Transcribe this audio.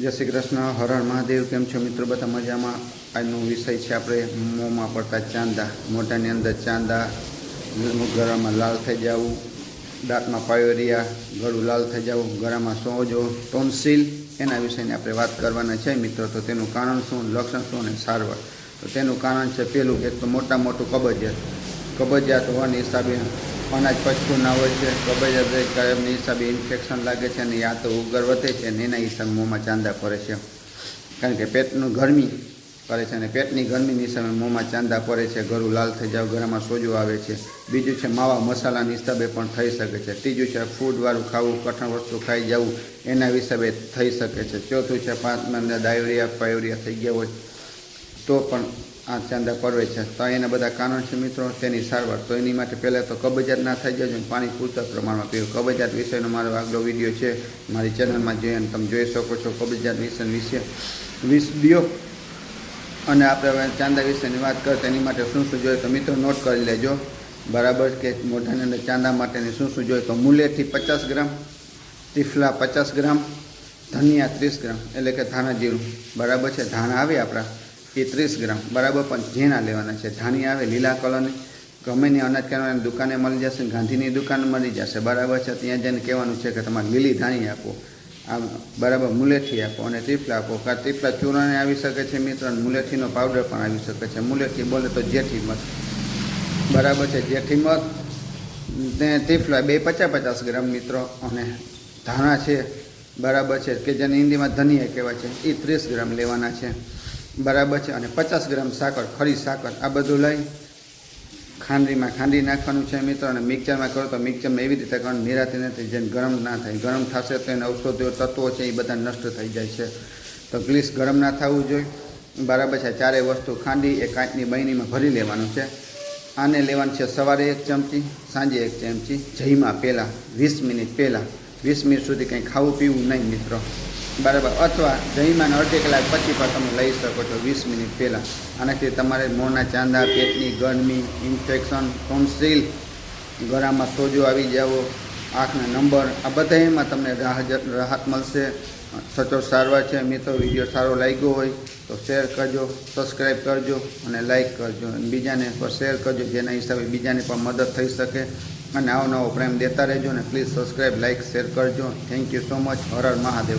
જય શ્રી કૃષ્ણ હર હર મહાદેવ, કેમ છો મિત્રો? બધા મજામાં? આજનો વિષય છે આપણે મોંમાં પડતા ચાંદા, મોઢાની અંદર ચાંદા ગળામાં લાલ થઈ જવું દાંતમાં પાયોરિયા, ગળું લાલ થઈ જવું ગળામાં સોજો, ટોન્સિલ, એના વિષયની આપણે વાત કરવાના છે મિત્રો. તો તેનું કારણ શું, લક્ષણ શું અને સારવાર? તો તેનું કારણ છે પેલું એક તો મોટા મોટું કબજિયાત. કબજિયાત હોવાની હિસાબે અનાજ પચતું ના હોય છે કબજિયાત કાયમની હિસાબે ઇન્ફેક્શન લાગે છે અને યા તો ઉગર વધે છે અને એના હિસાબે મોંમાં ચાંદા પડે છે. કારણ કે પેટનું ગરમી કરે છે અને પેટની ગરમીની હિસાબે મોંમાં ચાંદા પડે છે ગરું લાલ થઈ જાવ, ગળામાં સોજો આવે છે. બીજું છે માવા મસાલાની હિસાબે પણ થઈ શકે છે. ત્રીજું છે ફૂડવાળું ખાવું, કઠણ વસ્તુ ખાઈ જવું, એના હિસાબે થઈ શકે છે. ચોથું છે પાંચમાં અંદર ડાયોરિયા પાયોરિયા થઈ ગયા હોય તો પણ આ ચાંદા પડવે છે. તો એના બધા કારણ છે મિત્રો, તેની સારવાર. તો એની માટે પહેલાં તો કબજિયાત ના થઈ જજો પાણી પૂરતા પ્રમાણમાં પીવું કબજિયાત વિષયનો મારો આગલો વીડિયો છે. મારી ચેનલમાં અને તમે જોઈ શકો છો કબજિયાત વિષય વિશે. વીડિયો અને આપણે ચાંદા વિશેની વાત કરીએ તેની માટે શું શું જોઈએ તો મિત્રો નોટ કરી લેજો. બરાબર કે મોઢાની અંદર ચાંદા માટેની શું શું જોઈએ તો મૂલેથી પચાસ ગ્રામ, તીફલા પચાસ ગ્રામ, ધનિયા ત્રીસ ગ્રામ, એટલે કે ધાણા જીરું. બરાબર છે? ધાણા આવે આપણા? એ ત્રીસ ગ્રામ. બરાબર, પણ ઝીણા લેવાના છે. ધાણી આવે લીલા કલરની. ગમે ને અનાજ કરવાની દુકાને મળી જશે, ગાંધીની દુકાન મળી જશે. બરાબર છે? ત્યાં જઈને કહેવાનું છે કે તમારે લીલી ધાણી આપો. આ બરાબર મુલેઠી આપો અને ત્રિફલા આપો. કાં ત્રિફલા ચૂરણે આવી શકે છે મિત્ર? અને મુલેઠીનો પાવડર પણ આવી શકે છે. મુલેઠી બોલે તો જેઠી મત. બરાબર છે? જેઠી મત. ને ત્રિફલા બે પચાસ પચાસ ગ્રામ મિત્રો. અને ધાણા છે. બરાબર છે? કે જેને હિન્દીમાં ધનિયા કહેવાય છે. એ ત્રીસ ગ્રામ લેવાના છે. બરાબર છે. અને પચાસ ગ્રામ સાકર, ખરી સાકર, આ બધું લઈ ખાંડીમાં ખાંડી નાખવાનું છે મિત્ર. અને મિક્સરમાં કરો તો મિક્સરમાં એવી રીતે કરવાનું નિરાતી નથી જેને ગરમ ના થાય. ગરમ થશે તો એને ઔષધિઓ તત્વો છે એ બધા નષ્ટ થઈ જાય છે. તો ગ્લીસ ગરમ ના થવું જોઈએ. બરાબર છે. ચારેય વસ્તુ ખાંડી એ કાંચની બહેનીમાં ભરી લેવાનું છે. આને લેવાનું છે સવારે એક ચમચી, સાંજે એક ચમચી જઈમાં પહેલાં વીસ મિનિટ પહેલાં વીસ મિનિટ સુધી કંઈ ખાવું પીવું નહીં મિત્રો. બરાબર. અથવા જમીમાં અડધી કલાક પછી પણ તમે લઈ શકો છો વીસ મિનિટ પહેલાં. આનાથી તમારે મોંના ચાંદા, પેટની ગરમી ઇન્ફેક્શન ટોન્સિલ ગળામાં સોજો આવી જાવો, આંખના નંબર, આ બધા એમાં તમને રાહત રાહત મળશે. સચોટ સારવાર છે. મિત્રો, વીડિયો સારો લાગ્યો હોય તો શેર કરજો સબસ્ક્રાઈબ કરજો અને લાઇક કરજો. બીજાને પણ શેર કરજો, જેના હિસાબે બીજાને પણ મદદ થઈ શકે. અને આવો નવો પ્રેમ દેતા રહેજો અને પ્લીઝ સબસ્ક્રાઈબ લાઇક, શેર કરજો. Thank you so much Har Har Mahadev.